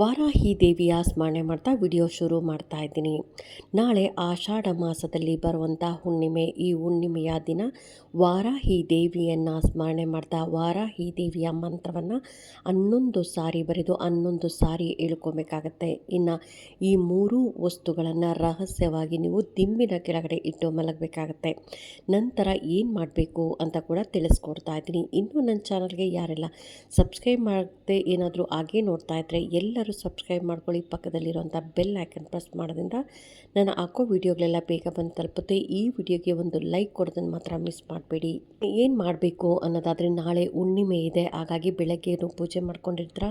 Varahi ದೇವಿಯ ಸ್ಮರಣೆ ಮಾಡ್ತಾ ವಿಡಿಯೋ ಶುರು ಮಾಡ್ತಾ ಇದ್ದೀನಿ. ನಾಳೆ ಆಷಾಢ ಮಾಸದಲ್ಲಿ ಬರುವಂಥ ಹುಣ್ಣಿಮೆ, ಈ ಹುಣ್ಣಿಮೆಯ ದಿನ ವಾರಾಹಿ ದೇವಿಯನ್ನು ಸ್ಮರಣೆ ಮಾಡ್ತಾ ವಾರಾಹಿ ದೇವಿಯ ಮಂತ್ರವನ್ನು ಹನ್ನೊಂದು ಸಾರಿ ಬರೆದು ಹನ್ನೊಂದು ಸಾರಿ ಹೇಳ್ಕೊಬೇಕಾಗತ್ತೆ. ಇನ್ನು ಈ ಮೂರೂ ವಸ್ತುಗಳನ್ನು ರಹಸ್ಯವಾಗಿ ನೀವು ದಿಂಬಿನ ಕೆಳಗಡೆ ಇಟ್ಟು ಮಲಗಬೇಕಾಗತ್ತೆ. ನಂತರ ಏನು ಮಾಡಬೇಕು ಅಂತ ಕೂಡ ತಿಳಿಸ್ಕೊಡ್ತಾ ಇದ್ದೀನಿ. ಇನ್ನೂ ನನ್ನ ಚಾನಲ್ಗೆ ಯಾರೆಲ್ಲ ಸಬ್ಸ್ಕ್ರೈಬ್ ಮಾಡದೆ ಏನಾದರೂ ಹಾಗೆ ನೋಡ್ತಾ ಇದ್ದರೆ ಎಲ್ಲರೂ ಸಬ್ಸ್ಕ್ರೈಬ್ ಮಾಡ್ಕೊಳ್ಳಿ. ಪಕ್ಕದಲ್ಲಿರುವಂಥ ಬೆಲ್ ಐಕನ್ ಪ್ರೆಸ್ ಮಾಡೋದ್ರಿಂದ ನಾನು ಹಾಕೋ ವಿಡಿಯೋಗಳೆಲ್ಲ ಬೇಗ ಬಂದು ತಲುಪುತ್ತೆ. ಈ ವಿಡಿಯೋಗೆ ಒಂದು ಲೈಕ್ ಕೊಡೋದನ್ನು ಮಾತ್ರ ಮಿಸ್ ಮಾಡಬೇಡಿ. ಏನು ಮಾಡಬೇಕು ಅನ್ನೋದಾದರೆ ನಾಳೆ ಹುಣ್ಣಿಮೆ ಇದೆ. ಹಾಗಾಗಿ ಬೆಳಗ್ಗೆ ಏನು ಪೂಜೆ ಮಾಡ್ಕೊಂಡಿರ್ತೀರ?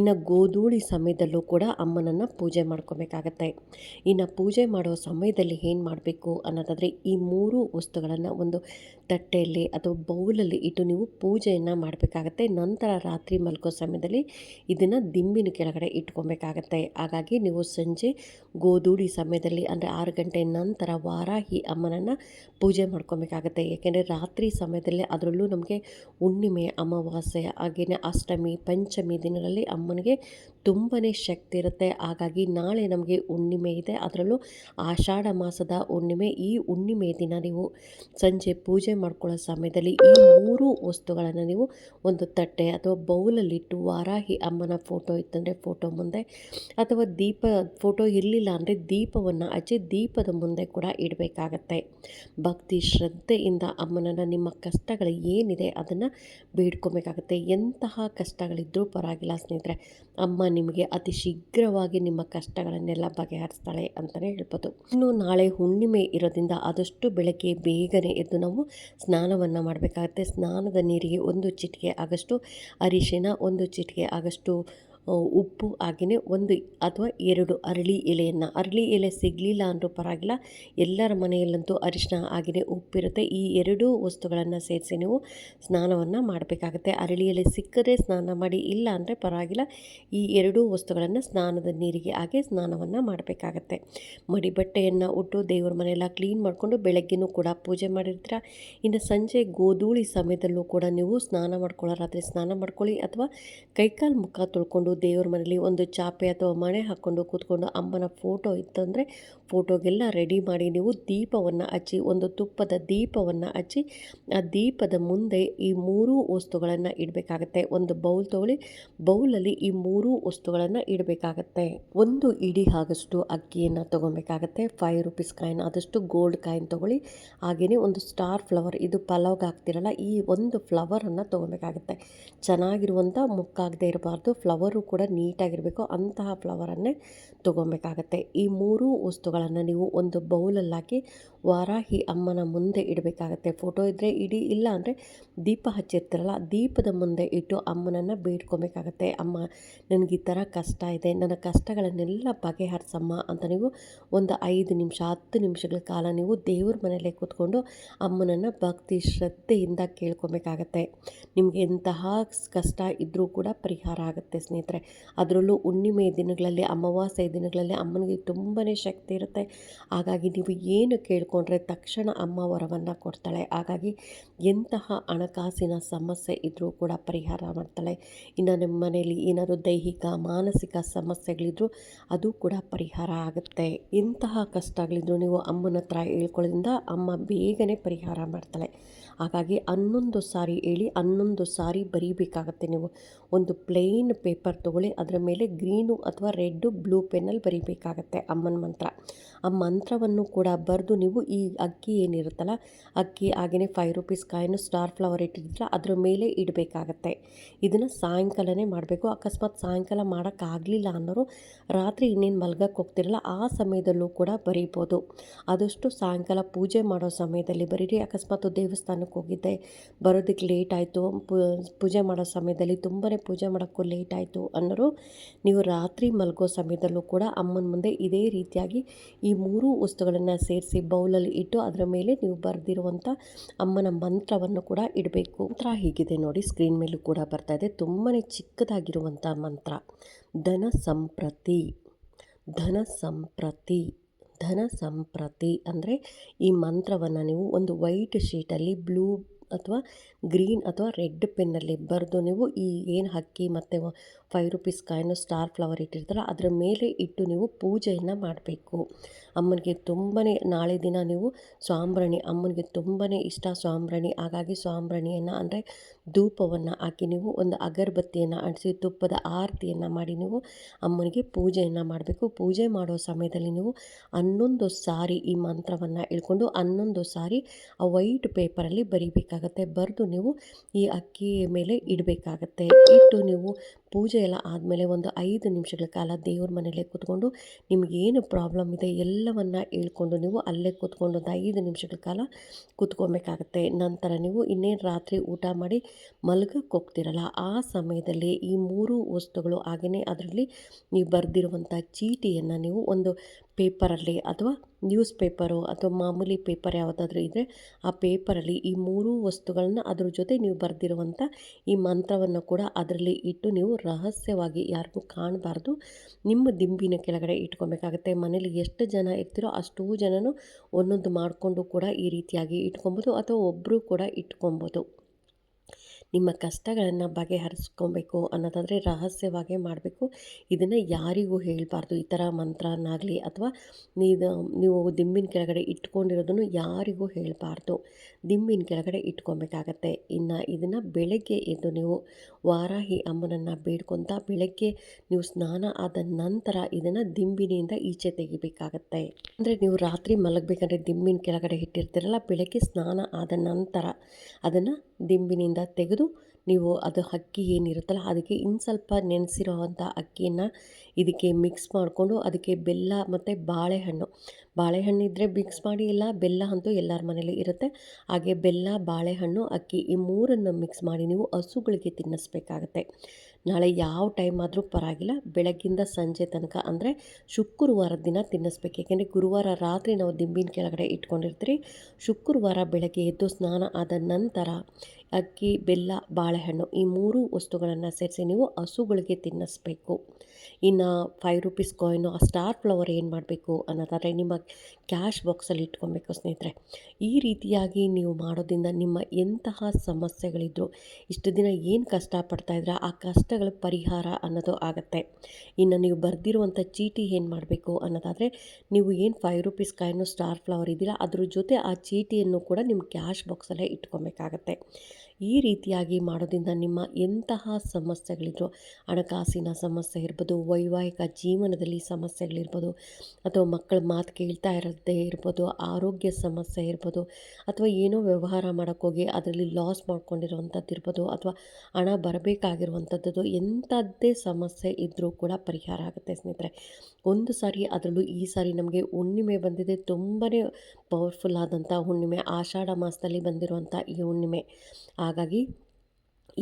ಇನ್ನು ಗೋಧೂಳಿ ಸಮಯದಲ್ಲೂ ಕೂಡ ಅಮ್ಮನನ್ನು ಪೂಜೆ ಮಾಡ್ಕೋಬೇಕಾಗತ್ತೆ. ಇನ್ನು ಪೂಜೆ ಮಾಡೋ ಸಮಯದಲ್ಲಿ ಏನು ಮಾಡಬೇಕು ಅನ್ನೋದಾದರೆ ಈ ಮೂರು ವಸ್ತುಗಳನ್ನು ಒಂದು ತಟ್ಟೆಯಲ್ಲಿ ಅಥವಾ ಬೌಲಲ್ಲಿ ಇಟ್ಟು ನೀವು ಪೂಜೆಯನ್ನು ಮಾಡಬೇಕಾಗತ್ತೆ. ನಂತರ ರಾತ್ರಿ ಮಲ್ಕೋ ಸಮಯದಲ್ಲಿ ಇದನ್ನು ದಿಂಬಿನ ಕೆಳಗಡೆ ಇಟ್ಕೊಬೇಕಾಗತ್ತೆ. ಹಾಗಾಗಿ ನೀವು ಸಂಜೆ ಗೋಧೂಳಿ ಸಮಯದಲ್ಲಿ ಅಂದರೆ ಆರು ಗಂಟೆ ನಂತರ ವಾರಾಹಿ ಅಮ್ಮನನ್ನು ಪೂಜೆ ಮಾಡ್ಕೊಬೇಕಾಗತ್ತೆ. ಏಕೆಂದರೆ ರಾತ್ರಿ ಸಮಯದಲ್ಲಿ ಅದರಲ್ಲೂ ನಮಗೆ ಹುಣ್ಣಿಮೆ, ಅಮಾವಾಸ್ಯೆ ಹಾಗೆಯೇ ಅಷ್ಟಮಿ, ಪಂಚಮಿ ದಿನಗಳಲ್ಲಿ ಅಮ್ಮನಿಗೆ ತುಂಬಾ ಶಕ್ತಿ ಇರುತ್ತೆ. ಹಾಗಾಗಿ ನಾಳೆ ನಮಗೆ ಹುಣ್ಣಿಮೆ ಇದೆ. ಅದರಲ್ಲೂ ಆಷಾಢ ಮಾಸದ ಹುಣ್ಣಿಮೆ, ಈ ಹುಣ್ಣಿಮೆ ದಿನ ನೀವು ಸಂಜೆ ಪೂಜೆ ಮಾಡ್ಕೊಳ್ಳೋ ಸಮಯದಲ್ಲಿ ಈ ಮೂರು ವಸ್ತುಗಳನ್ನು ನೀವು ಒಂದು ತಟ್ಟೆ ಅಥವಾ ಬೌಲಲ್ಲಿಟ್ಟು ವಾರಾಹಿ ಅಮ್ಮನ ಫೋಟೋ ಇತ್ತಂದರೆ ಫೋಟೋ ಮುಂದೆ ಅಥವಾ ದೀಪ, ಫೋಟೋ ಇರಲಿಲ್ಲ ಅಂದರೆ ದೀಪವನ್ನು ಹಚ್ಚಿ ದೀಪದ ಮುಂದೆ ಕೂಡ ಇಡಬೇಕಾಗತ್ತೆ. ಭಕ್ತಿ, ಶ್ರದ್ಧೆಯಿಂದ ಅಮ್ಮನನ್ನು ನಿಮ್ಮ ಕಷ್ಟಗಳು ಏನಿದೆ ಅದನ್ನು ಬೇಡ್ಕೊಬೇಕಾಗತ್ತೆ. ಎಂತಹ ಕಷ್ಟಗಳಿದ್ದರೂ ಪರವಾಗಿಲ್ಲ ಸ್ನೇಹಿತರೆ. ಅಮ್ಮ ನಿಮಗೆ ಅತಿ ಶೀಘ್ರವಾಗಿ ನಿಮ್ಮ ಕಷ್ಟಗಳನ್ನೆಲ್ಲ ಬಗೆಹರಿಸ್ತಾಳೆ ಅಂತಲೇ ಹೇಳ್ಬೋದು. ಇನ್ನು ನಾಳೆ ಹುಣ್ಣಿಮೆ ಇರೋದ್ರಿಂದ ಆದಷ್ಟು ಬೆಳಗ್ಗೆ ಬೇಗನೆ ಎದ್ದು ನಾವು ಸ್ನಾನವನ್ನು ಮಾಡಬೇಕಾಗುತ್ತೆ. ಸ್ನಾನದ ನೀರಿಗೆ ಒಂದು ಚಿಟಿಕೆ ಆಗಷ್ಟು, ಅರಿಶಿನ ಒಂದು ಚಿಟಿಕೆ ಆಗಷ್ಟು ಉಪ್ಪು ಹಾಗೆಯೇ ಒಂದು ಅಥವಾ ಎರಡು ಅರಳಿ ಎಲೆಯನ್ನು. ಅರಳಿ ಎಲೆ ಸಿಗಲಿಲ್ಲ ಅಂದರೂ ಪರವಾಗಿಲ್ಲ. ಎಲ್ಲರ ಮನೆಯಲ್ಲಂತೂ ಅರಿಶಿನ ಹಾಗೆಯೇ ಉಪ್ಪಿರುತ್ತೆ. ಈ ಎರಡೂ ವಸ್ತುಗಳನ್ನು ಸೇರಿಸಿ ನೀವು ಸ್ನಾನವನ್ನು ಮಾಡಬೇಕಾಗುತ್ತೆ. ಅರಳಿ ಎಲೆ ಸಿಕ್ಕದೆ ಸ್ನಾನ ಮಾಡಿ, ಇಲ್ಲ ಅಂದರೆ ಪರವಾಗಿಲ್ಲ. ಈ ಎರಡೂ ವಸ್ತುಗಳನ್ನು ಸ್ನಾನದ ನೀರಿಗೆ ಹಾಗೆ ಸ್ನಾನವನ್ನು ಮಾಡಬೇಕಾಗತ್ತೆ. ಮಡಿ ಬಟ್ಟೆಯನ್ನು ಉಟ್ಟು ದೇವರ ಮನೆಯೆಲ್ಲ ಕ್ಲೀನ್ ಮಾಡಿಕೊಂಡು ಬೆಳಗ್ಗೆನೂ ಕೂಡ ಪೂಜೆ ಮಾಡಿರ್ತೀರ. ಇನ್ನು ಸಂಜೆ ಗೋಧೂಳಿ ಸಮಯದಲ್ಲೂ ಕೂಡ ನೀವು ಸ್ನಾನ ಮಾಡ್ಕೊಳ್ಳೋ ರಾತ್ರಿ ಸ್ನಾನ ಮಾಡ್ಕೊಳ್ಳಿ ಅಥವಾ ಕೈಕಾಲು ಮುಖ ತೊಳ್ಕೊಂಡು ದೇವ್ರ ಮನೇಲಿ ಒಂದು ಚಾಪೆ ಅಥವಾ ಮಣೆ ಹಾಕ್ಕೊಂಡು ಕೂತ್ಕೊಂಡು ಅಮ್ಮನ ಫೋಟೋ ಇತ್ತಂದರೆ ಫೋಟೋಗೆಲ್ಲ ರೆಡಿ ಮಾಡಿ ನೀವು ದೀಪವನ್ನು ಹಚ್ಚಿ, ಒಂದು ತುಪ್ಪದ ದೀಪವನ್ನು ಹಚ್ಚಿ, ಆ ದೀಪದ ಮುಂದೆ ಈ ಮೂರೂ ವಸ್ತುಗಳನ್ನು ಇಡಬೇಕಾಗತ್ತೆ. ಒಂದು ಬೌಲ್ ತೊಗೊಳ್ಳಿ, ಬೌಲಲ್ಲಿ ಈ ಮೂರೂ ವಸ್ತುಗಳನ್ನು ಇಡಬೇಕಾಗತ್ತೆ. ಒಂದು ಇಡಿ ಆಗಷ್ಟು ಅಕ್ಕಿಯನ್ನು ತೊಗೊಬೇಕಾಗತ್ತೆ ಫೈವ್ ರುಪೀಸ್ ಕಾಯಿನ್ ಆದಷ್ಟು ಗೋಲ್ಡ್ ಕಾಯಿನ್ ತೊಗೊಳ್ಳಿ. ಹಾಗೆಯೇ ಒಂದು ಸ್ಟಾರ್ ಫ್ಲವರ್ ಇದು ಪಲಾವ್ಗೆ ಹಾಕ್ತಿರಲ್ಲ, ಈ ಒಂದು ಫ್ಲವರನ್ನು ತೊಗೊಬೇಕಾಗತ್ತೆ ಚೆನ್ನಾಗಿರುವಂಥ ಮುಕ್ಕಾಗದೇ ಇರಬಾರ್ದು ಫ್ಲವರು ಕೂಡ ನೀಟಾಗಿರಬೇಕು ಅಂತಹ ಫ್ಲವರನ್ನೇ ತೊಗೊಬೇಕಾಗತ್ತೆ ಈ ಮೂರೂ ವಸ್ತುಗಳನ್ನು ನೀವು ಒಂದು ಬೌಲಲ್ಲಿ ಹಾಕಿ ವಾರಾಹಿ ಅಮ್ಮನ ಮುಂದೆ ಇಡಬೇಕಾಗತ್ತೆ. ಫೋಟೋ ಇದ್ದರೆ ಇಡೀ, ಇಲ್ಲ ಅಂದರೆ ದೀಪ ಹಚ್ಚಿರ್ತಾರಲ್ಲ, ದೀಪದ ಮುಂದೆ ಇಟ್ಟು ಅಮ್ಮನನ್ನು ಬೇಡ್ಕೊಬೇಕಾಗತ್ತೆ. ಅಮ್ಮ, ನನಗೆ ಈ ಥರ ಕಷ್ಟ ಇದೆ, ನನ್ನ ಕಷ್ಟಗಳನ್ನೆಲ್ಲ ಬಗೆಹರಿಸಮ್ಮ ಅಂತ ನೀವು ಒಂದು ಐದು ನಿಮಿಷ, ಹತ್ತು ನಿಮಿಷಗಳ ಕಾಲ ನೀವು ದೇವ್ರ ಮನೆಯಲ್ಲೇ ಕೂತ್ಕೊಂಡು ಅಮ್ಮನನ್ನು ಭಕ್ತಿ ಶ್ರದ್ಧೆಯಿಂದ ಕೇಳ್ಕೊಬೇಕಾಗತ್ತೆ. ನಿಮಗೆ ಎಂತಹ ಕಷ್ಟ ಇದ್ದರೂ ಕೂಡ ಪರಿಹಾರ ಆಗುತ್ತೆ ಸ್ನೇಹಿತರೆ. ಅದರಲ್ಲೂ ಹುಣ್ಣಿಮೆ ದಿನಗಳಲ್ಲಿ, ಅಮಾವಾಸ್ಯೆ ದಿನಗಳಲ್ಲಿ ಅಮ್ಮನಿಗೆ ತುಂಬಾ ಶಕ್ತಿ ಇರುತ್ತೆ. ಹಾಗಾಗಿ ನೀವು ಏನು ಕೇಳಿಕೊಂಡ್ರೆ ತಕ್ಷಣ ಅಮ್ಮ ವರವನ್ನು ಕೊಡ್ತಾಳೆ. ಹಾಗಾಗಿ ಎಂತಹ ಹಣಕಾಸಿನ ಸಮಸ್ಯೆ ಇದ್ದರೂ ಕೂಡ ಪರಿಹಾರ ಮಾಡ್ತಾಳೆ. ಇನ್ನು ನಿಮ್ಮ ಮನೆಯಲ್ಲಿ ಏನಾದರೂ ದೈಹಿಕ, ಮಾನಸಿಕ ಸಮಸ್ಯೆಗಳಿದ್ರೂ ಅದು ಕೂಡ ಪರಿಹಾರ ಆಗುತ್ತೆ. ಎಂತಹ ಕಷ್ಟಗಳಿದ್ರೂ ನೀವು ಅಮ್ಮನ ಹತ್ರ ಹೇಳ್ಕೊಳ್ಳೋದ್ರಿಂದ ಅಮ್ಮ ಬೇಗನೆ ಪರಿಹಾರ ಮಾಡ್ತಾಳೆ. ಹಾಗಾಗಿ ಹನ್ನೊಂದು ಸಾರಿ ಹೇಳಿ, ಹನ್ನೊಂದು ಸಾರಿ ಬರೀಬೇಕಾಗತ್ತೆ ನೀವು. ಒಂದು ಪ್ಲೇನ್ ಪೇಪರ್ ತೊಗೊಳ್ಳಿ, ಅದರ ಮೇಲೆ ಗ್ರೀನು ಅಥವಾ ರೆಡ್ಡು ಬ್ಲೂ ಪೆನ್ನಲ್ಲಿ ಬರೀಬೇಕಾಗತ್ತೆ ಅಮ್ಮನ ಮಂತ್ರ. ಆ ಮಂತ್ರವನ್ನು ಕೂಡ ಬರೆದು ನೀವು ಈ ಅಕ್ಕಿ ಏನಿರುತ್ತಲ್ಲ, ಅಕ್ಕಿ ಹಾಗೆಯೇ five rupees coin star flower ಇಟ್ಟಿದ್ರೆ ಅದರ ಮೇಲೆ ಇಡಬೇಕಾಗತ್ತೆ. ಇದನ್ನು ಸಾಯಂಕಾಲನೇ ಮಾಡಬೇಕು. ಅಕಸ್ಮಾತ್ ಸಾಯಂಕಾಲ ಮಾಡೋಕ್ಕಾಗಲಿಲ್ಲ ಅನ್ನೋರು ರಾತ್ರಿ ಇನ್ನೇನು ಮಲ್ಗಕ್ಕೆ ಹೋಗ್ತಿರಲ್ಲ, ಆ ಸಮಯದಲ್ಲೂ ಕೂಡ ಬರೀಬೋದು. ಆದಷ್ಟು ಸಾಯಂಕಾಲ ಪೂಜೆ ಮಾಡೋ ಸಮಯದಲ್ಲಿ ಬರೀರಿ. ಅಕಸ್ಮಾತ್ ದೇವಸ್ಥಾನಕ್ಕೆ ಹೋಗಿದ್ದೆ. ಬರೋದಕ್ಕೆ ಲೇಟ್ ಆಯಿತು. ಪೂಜೆ ಮಾಡೋ ಸಮಯದಲ್ಲಿ ತುಂಬಾ ಪೂಜೆ ಮಾಡೋಕ್ಕೂ ಲೇಟ್ ಆಯಿತು ಅನ್ನೋರು ನೀವು ರಾತ್ರಿ ಮಲಗೋ ಸಮಯದಲ್ಲೂ ಕೂಡ ಅಮ್ಮನ ಮುಂದೆ ಇದೇ ರೀತಿಯಾಗಿ ಈ ಮೂರು ವಸ್ತುಗಳನ್ನು ಸೇರಿಸಿ ಬೌಲಲ್ಲಿ ಇಟ್ಟು ಅದರ ಮೇಲೆ ನೀವು ಬರೆದಿರುವಂಥ ಅಮ್ಮನ ಮಂತ್ರವನ್ನು ಕೂಡ ಇಡಬೇಕು. ಮಂತ್ರ ಹೀಗಿದೆ ನೋಡಿ ಸ್ಕ್ರೀನ್ ಮೇಲೂ ಕೂಡ ಬರ್ತಾ ಇದೆ. ತುಂಬಾ ಚಿಕ್ಕದಾಗಿರುವಂಥ ಮಂತ್ರ. ಧನ ಸಂಪ್ರತಿ. ಧನ ಸಂಪ್ರತಿ. ಧನ ಸಂಪ್ರತಿ ಅಂದರೆ ಈ ಮಂತ್ರವನ್ನು ನೀವು ಒಂದು ವೈಟ್ ಶೀಟಲ್ಲಿ ಬ್ಲೂ ಅಥವಾ ಗ್ರೀನ್ ಅಥವಾ ರೆಡ್ ಪೆನ್ನಲ್ಲಿ ಬರೆದು ನೀವು ಈ ಏನು ಹಕ್ಕಿ ಮತ್ತು ಫೈವ್ ರುಪೀಸ್ ಕಾಯಿನ ಸ್ಟಾರ್ ಫ್ಲವರ್ ಇಟ್ಟಿರ್ತಾರೋ ಅದರ ಮೇಲೆ ಇಟ್ಟು ನೀವು ಪೂಜೆಯನ್ನು ಮಾಡಬೇಕು. ಅಮ್ಮನಿಗೆ ತುಂಬಾ ನಾಳೆ ದಿನ ನೀವು ಸಾಂಬ್ರಾಣಿ, ಅಮ್ಮನಿಗೆ ತುಂಬಾ ಇಷ್ಟ ಸಾಂಬ್ರಾಣಿ. ಹಾಗಾಗಿ ಸಾಂಬ್ರಾಣಿಯನ್ನು ಅಂದರೆ ಧೂಪವನ್ನು ಹಾಕಿ ನೀವು ಒಂದು ಅಗರಬತ್ತಿಯನ್ನು ಅಂಟಿಸಿ, ತುಪ್ಪದ ಆರತಿಯನ್ನು ಮಾಡಿ ನೀವು ಅಮ್ಮನಿಗೆ ಪೂಜೆಯನ್ನು ಮಾಡಬೇಕು. ಪೂಜೆ ಮಾಡೋ ಸಮಯದಲ್ಲಿ ನೀವು ಹನ್ನೊಂದು ಸಾರಿ ಈ ಮಂತ್ರವನ್ನು ಇಳ್ಕೊಂಡು ಹನ್ನೊಂದು ಸಾರಿ ಆ ವೈಟ್ ಪೇಪರಲ್ಲಿ ಬರಿಬೇಕಾಗತ್ತೆ. ಬರೆದು ನೀವು ಈ ಅಕ್ಕಿ ಮೇಲೆ ಇಡಬೇಕಾಗತ್ತೆ. ಇಟ್ಟು ನೀವು ಪೂಜೆ ಎಲ್ಲ ಆದಮೇಲೆ ಒಂದು ಐದು ನಿಮಿಷಗಳ ಕಾಲ ದೇವ್ರ ಮನೆಯಲ್ಲೇ ಕೂತ್ಕೊಂಡು ನಿಮಗೇನು ಪ್ರಾಬ್ಲಮ್ ಇದೆ ಎಲ್ಲವನ್ನು ಹೇಳ್ಕೊಂಡು ನೀವು ಅಲ್ಲೇ ಕೂತ್ಕೊಂಡು ಒಂದು ಐದು ನಿಮಿಷಗಳ ಕಾಲ ಕೂತ್ಕೊಬೇಕಾಗತ್ತೆ ನಂತರ ನೀವು ಇನ್ನೇನು ರಾತ್ರಿ ಊಟ ಮಾಡಿ ಮಲಗಕ್ಕೆ ಹೋಗ್ತಿರಲ್ಲ, ಆ ಸಮಯದಲ್ಲಿ ಈ ಮೂರು ವಸ್ತುಗಳು ಹಾಗೆಯೇ ಅದರಲ್ಲಿ ನೀವು ಬರೆದಿರುವಂಥ ಚೀಟಿಯನ್ನು ನೀವು ಒಂದು ಪೇಪರಲ್ಲಿ ಅಥವಾ ನ್ಯೂಸ್ ಪೇಪರು ಅಥವಾ ಮಾಮೂಲಿ ಪೇಪರ್ ಯಾವುದಾದ್ರೂ ಇದ್ದರೆ ಆ ಪೇಪರಲ್ಲಿ ಈ ಮೂರೂ ವಸ್ತುಗಳನ್ನ ಅದ್ರ ಜೊತೆ ನೀವು ಬರೆದಿರುವಂಥ ಈ ಮಂತ್ರವನ್ನು ಕೂಡ ಅದರಲ್ಲಿ ಇಟ್ಟು ನೀವು ರಹಸ್ಯವಾಗಿ ಯಾರಿಗೂ ಕಾಣಬಾರ್ದು. ನಿಮ್ಮ ದಿಂಬಿನ ಕೆಳಗಡೆ ಇಟ್ಕೊಬೇಕಾಗತ್ತೆ. ಮನೇಲಿ ಎಷ್ಟು ಜನ ಇರ್ತೀರೋ ಅಷ್ಟೂ ಜನನು ಒಂದೊಂದು ಮಾಡಿಕೊಂಡು ಕೂಡ ಈ ರೀತಿಯಾಗಿ ಇಟ್ಕೊಬೋದು ಅಥವಾ ಒಬ್ಬರು ಕೂಡ ಇಟ್ಕೊಬೋದು. ನಿಮ್ಮ ಕಷ್ಟಗಳನ್ನು ಬಗೆಹರಿಸ್ಕೊಬೇಕು ಅನ್ನೋದಾದರೆ ರಹಸ್ಯವಾಗೇ ಮಾಡಬೇಕು. ಇದನ್ನು ಯಾರಿಗೂ ಹೇಳಬಾರ್ದು. ಈ ಥರ ಮಂತ್ರನಾಗಲಿ ಅಥವಾ ನೀವು ನೀವು ದಿಂಬಿನ ಕೆಳಗಡೆ ಇಟ್ಕೊಂಡಿರೋದನ್ನು ಯಾರಿಗೂ ಹೇಳಬಾರ್ದು. ದಿಂಬಿನ ಕೆಳಗಡೆ ಇಟ್ಕೊಬೇಕಾಗತ್ತೆ. ಇನ್ನು ಇದನ್ನು ಬೆಳಗ್ಗೆ ಎದ್ದು ನೀವು ವಾರಾಹಿ ಅಮ್ಮನನ್ನು ಬೇಡ್ಕೊತ ಬೆಳಗ್ಗೆ ನೀವು ಸ್ನಾನ ಆದ ನಂತರ ಇದನ್ನು ದಿಂಬಿನಿಂದ ಈಚೆ ತೆಗಿಬೇಕಾಗತ್ತೆ. ಅಂದರೆ ನೀವು ರಾತ್ರಿ ಮಲಗಬೇಕಂದ್ರೆ ದಿಂಬಿನ ಕೆಳಗಡೆ ಇಟ್ಟಿರ್ತೀರಲ್ಲ, ಬೆಳಗ್ಗೆ ಸ್ನಾನ ಆದ ನಂತರ ಅದನ್ನು ದಿಂಬಿನಿಂದ ತೆಗೆದು ನೀವು ಅದು ಅಕ್ಕಿ ಏನಿರುತ್ತಲ್ಲ, ಅದಕ್ಕೆ ಇನ್ನು ಸ್ವಲ್ಪ ನೆನೆಸಿರೋ ಅಂಥ ಅಕ್ಕಿಯನ್ನು ಇದಕ್ಕೆ ಮಿಕ್ಸ್ ಮಾಡಿಕೊಂಡು ಅದಕ್ಕೆ ಬೆಲ್ಲ ಮತ್ತು ಬಾಳೆಹಣ್ಣು. ಬಾಳೆಹಣ್ಣು ಇದ್ದರೆ ಮಿಕ್ಸ್ ಮಾಡಿ ಇಲ್ಲ, ಬೆಲ್ಲ ಅಂತೂ ಎಲ್ಲರ ಮನೇಲಿ ಇರುತ್ತೆ. ಹಾಗೆ ಬೆಲ್ಲ, ಬಾಳೆಹಣ್ಣು, ಅಕ್ಕಿ ಈ ಮೂರನ್ನು ಮಿಕ್ಸ್ ಮಾಡಿ ನೀವು ಹಸುಗಳಿಗೆ ತಿನ್ನಿಸ್ಬೇಕಾಗತ್ತೆ. ನಾಳೆ ಯಾವ ಟೈಮ್ ಆದರೂ ಪರವಾಗಿಲ್ಲ, ಬೆಳಗ್ಗಿಂದ ಸಂಜೆ ತನಕ ಅಂದರೆ ಶುಕ್ರವಾರ ದಿನ ತಿನ್ನಿಸ್ಬೇಕು. ಏಕೆಂದರೆ ಗುರುವಾರ ರಾತ್ರಿ ನಾವು ದಿಂಬಿನ ಕೆಳಗಡೆ ಇಟ್ಕೊಂಡಿರ್ತೀರಿ. ಶುಕ್ರವಾರ ಬೆಳಗ್ಗೆ ಎದ್ದು ಸ್ನಾನ ಆದ ನಂತರ ಅಕ್ಕಿ, ಬೆಲ್ಲ, ಬಾಳೆಹಣ್ಣು ಈ ಮೂರು ವಸ್ತುಗಳನ್ನು ಸೇರಿಸಿ ನೀವು ಹಸುಗಳಿಗೆ ತಿನ್ನಿಸ್ಬೇಕು. ಇನ್ನು ಫೈವ್ ರುಪೀಸ್ ಕಾಯಿನು ಆ ಸ್ಟಾರ್ ಫ್ಲವರ್ ಏನು ಮಾಡಬೇಕು ಅನ್ನೋದಾದರೆ ನಿಮ್ಮ ಕ್ಯಾಶ್ ಬಾಕ್ಸಲ್ಲಿ ಇಟ್ಕೊಬೇಕು ಸ್ನೇಹಿತರೆ. ಈ ರೀತಿಯಾಗಿ ನೀವು ಮಾಡೋದ್ರಿಂದ ನಿಮ್ಮ ಎಂತಹ ಸಮಸ್ಯೆಗಳಿದ್ರು, ಇಷ್ಟು ದಿನ ಏನು ಕಷ್ಟಪಡ್ತಾಯಿದ್ರೆ ಆ ಕಷ್ಟಗಳ ಪರಿಹಾರ ಅನ್ನೋದು ಆಗುತ್ತೆ. ಇನ್ನು ನೀವು ಬರೆದಿರುವಂಥ ಚೀಟಿ ಏನು ಮಾಡಬೇಕು ಅನ್ನೋದಾದರೆ, ನೀವು ಏನು five rupees coin star flower ಇದ್ದೀರಾ ಅದ್ರ ಜೊತೆ ಆ ಚೀಟಿಯನ್ನು ಕೂಡ ನಿಮ್ಮ ಕ್ಯಾಶ್ ಬಾಕ್ಸಲ್ಲೇ ಇಟ್ಕೊಬೇಕಾಗತ್ತೆ. ಈ ರೀತಿಯಾಗಿ ಮಾಡೋದ್ರಿಂದ ನಿಮ್ಮ ಎಂತಹ ಸಮಸ್ಯೆಗಳಿದ್ರು, ಹಣಕಾಸಿನ ಸಮಸ್ಯೆ ಇರ್ಬೋದು, ವೈವಾಹಿಕ ಜೀವನದಲ್ಲಿ ಸಮಸ್ಯೆಗಳಿರ್ಬೋದು, ಅಥವಾ ಮಕ್ಕಳ ಮಾತು ಕೇಳ್ತಾ ಇರದೇ ಇರ್ಬೋದು, ಆರೋಗ್ಯ ಸಮಸ್ಯೆ ಇರ್ಬೋದು, ಅಥವಾ ಏನೋ ವ್ಯವಹಾರ ಮಾಡೋಕ್ಕೋಗಿ ಅದರಲ್ಲಿ ಲಾಸ್ ಮಾಡ್ಕೊಂಡಿರುವಂಥದ್ದು ಇರ್ಬೋದು, ಅಥವಾ ಹಣ ಬರಬೇಕಾಗಿರುವಂಥದ್ದು, ಎಂಥದ್ದೇ ಸಮಸ್ಯೆ ಇದ್ದರೂ ಕೂಡ ಪರಿಹಾರ ಆಗುತ್ತೆ ಸ್ನೇಹಿತರೆ. ಒಂದು ಸಾರಿ ಅದರಲ್ಲೂ ಈ ಸಾರಿ ನಮಗೆ ಹುಣ್ಣಿಮೆ ಬಂದಿದೆ ತುಂಬಾ ಪವರ್ಫುಲ್ ಆದಂಥ ಹುಣ್ಣಿಮೆ, ಆಷಾಢ ಮಾಸದಲ್ಲಿ ಬಂದಿರುವಂಥ ಈ ಹುಣ್ಣಿಮೆ. ಹಾಗಾಗಿ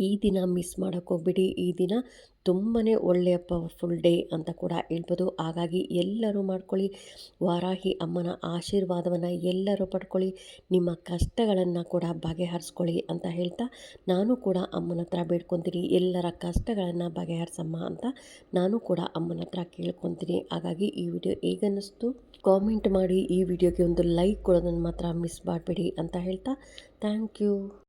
ಈ ದಿನ ಮಿಸ್ ಮಾಡೋಕ್ಕೆ ಹೋಗ್ಬಿಡಿ. ಈ ದಿನ ತುಂಬಾ ಒಳ್ಳೆಯ ಪವರ್ಫುಲ್ ಡೇ ಅಂತ ಕೂಡ ಹೇಳ್ಬೋದು. ಹಾಗಾಗಿ ಎಲ್ಲರೂ ಮಾಡ್ಕೊಳ್ಳಿ. ವಾರಾಹಿ ಅಮ್ಮನ ಆಶೀರ್ವಾದವನ್ನು ಎಲ್ಲರೂ ಪಡ್ಕೊಳ್ಳಿ. ನಿಮ್ಮ ಕಷ್ಟಗಳನ್ನು ಕೂಡ ಬಗೆಹರಿಸ್ಕೊಳ್ಳಿ ಅಂತ ಹೇಳ್ತಾ ನಾನು ಕೂಡ ಅಮ್ಮನ ಹತ್ರ ಬೇಡ್ಕೊತೀನಿ. ಎಲ್ಲರ ಕಷ್ಟಗಳನ್ನು ಬಗೆಹರಿಸಮ್ಮ ಅಂತ ನಾನು ಕೂಡ ಅಮ್ಮನ ಹತ್ರ ಕೇಳ್ಕೊತೀನಿ. ಹಾಗಾಗಿ ಈ ವಿಡಿಯೋ ಹೇಗನ್ನಿಸ್ತು ಕಾಮೆಂಟ್ ಮಾಡಿ ಈ ವಿಡಿಯೋಗೆ ಒಂದು ಲೈಕ್ ಕೊಡೋದನ್ನು ಮಾತ್ರ ಮಿಸ್ ಮಾಡಬೇಡಿ ಅಂತ ಹೇಳ್ತಾ ಥ್ಯಾಂಕ್ ಯು